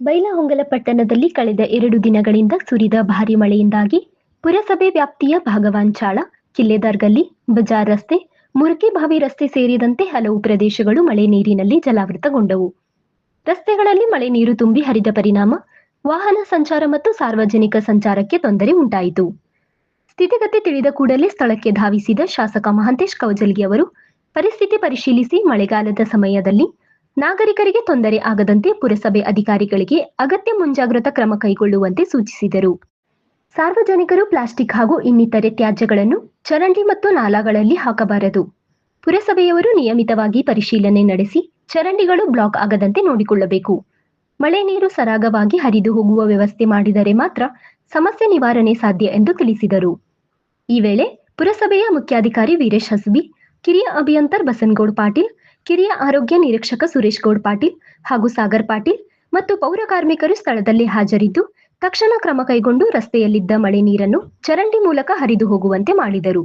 ಬೈಲಹೊಂಗಲ ಪಟ್ಟಣದಲ್ಲಿ ಕಳೆದ ಎರಡು ದಿನಗಳಿಂದ ಸುರಿದ ಭಾರಿ ಮಳೆಯಿಂದಾಗಿ ಪುರಸಭೆ ವ್ಯಾಪ್ತಿಯ ಭಾಗವಾಂಚಾಳ ಕಿಲ್ಲೆದಾರ್ಗಲ್ಲಿ ಬಜಾರ್ ರಸ್ತೆ ಮುರುಕಿಬಾವಿ ರಸ್ತೆ ಸೇರಿದಂತೆ ಹಲವು ಪ್ರದೇಶಗಳು ಮಳೆ ನೀರಿನಲ್ಲಿ ಜಲಾವೃತಗೊಂಡವು. ರಸ್ತೆಗಳಲ್ಲಿ ಮಳೆ ನೀರು ತುಂಬಿ ಹರಿದ ಪರಿಣಾಮ ವಾಹನ ಸಂಚಾರ ಮತ್ತು ಸಾರ್ವಜನಿಕ ಸಂಚಾರಕ್ಕೆ ತೊಂದರೆ ಉಂಟಾಯಿತು. ಸ್ಥಿತಿಗತಿ ತಿಳಿದ ಕೂಡಲೇ ಸ್ಥಳಕ್ಕೆ ಧಾವಿಸಿದ ಶಾಸಕ ಮಹಾಂತೇಶ್ ಕೌಜಲ್ಗಿ ಅವರು, ಪರಿಸ್ಥಿತಿ ಪರಿಶೀಲಿಸಿ ಮಳೆಗಾಲದ ಸಮಯದಲ್ಲಿ ನಾಗರಿಕರಿಗೆ ತೊಂದರೆ ಆಗದಂತೆ ಪುರಸಭೆ ಅಧಿಕಾರಿಗಳಿಗೆ ಅಗತ್ಯ ಮುಂಜಾಗ್ರತಾ ಕ್ರಮ ಕೈಗೊಳ್ಳುವಂತೆ ಸೂಚಿಸಿದರು. ಸಾರ್ವಜನಿಕರು ಪ್ಲಾಸ್ಟಿಕ್ ಹಾಗೂ ಇನ್ನಿತರೆ ತ್ಯಾಜ್ಯಗಳನ್ನು ಚರಂಡಿ ಮತ್ತು ನಾಲಾಗಳಲ್ಲಿ ಹಾಕಬಾರದು. ಪುರಸಭೆಯವರು ನಿಯಮಿತವಾಗಿ ಪರಿಶೀಲನೆ ನಡೆಸಿ ಚರಂಡಿಗಳು ಬ್ಲಾಕ್ ಆಗದಂತೆ ನೋಡಿಕೊಳ್ಳಬೇಕು. ಮಳೆ ನೀರು ಸರಾಗವಾಗಿ ಹರಿದು ಹೋಗುವ ವ್ಯವಸ್ಥೆ ಮಾಡಿದರೆ ಮಾತ್ರ ಸಮಸ್ಯೆ ನಿವಾರಣೆ ಸಾಧ್ಯ ಎಂದು ತಿಳಿಸಿದರು. ಈ ವೇಳೆ ಪುರಸಭೆಯ ಮುಖ್ಯಾಧಿಕಾರಿ ವೀರೇಶ್ ಹಸ್ಬಿ ಕಿರಿಯ ಅಭಿಯಂತರ್ ಬಸನಗೌಡ್ ಪಾಟೀಲ್, ಕಿರಿಯ ಆರೋಗ್ಯ ನಿರೀಕ್ಷಕ ಸುರೇಶ್ ಗೌಡ್ ಪಾಟೀಲ್ ಹಾಗೂ ಸಾಗರ್ ಪಾಟೀಲ್ ಮತ್ತು ಪೌರ ಕಾರ್ಮಿಕರು ಸ್ಥಳದಲ್ಲಿ ಹಾಜರಿದ್ದು, ತಕ್ಷಣ ಕ್ರಮ ಕೈಗೊಂಡು ರಸ್ತೆಯಲ್ಲಿದ್ದ ಮಳೆ ನೀರನ್ನು ಚರಂಡಿ ಮೂಲಕ ಹರಿದು ಹೋಗುವಂತೆ ಮಾಡಿದರು.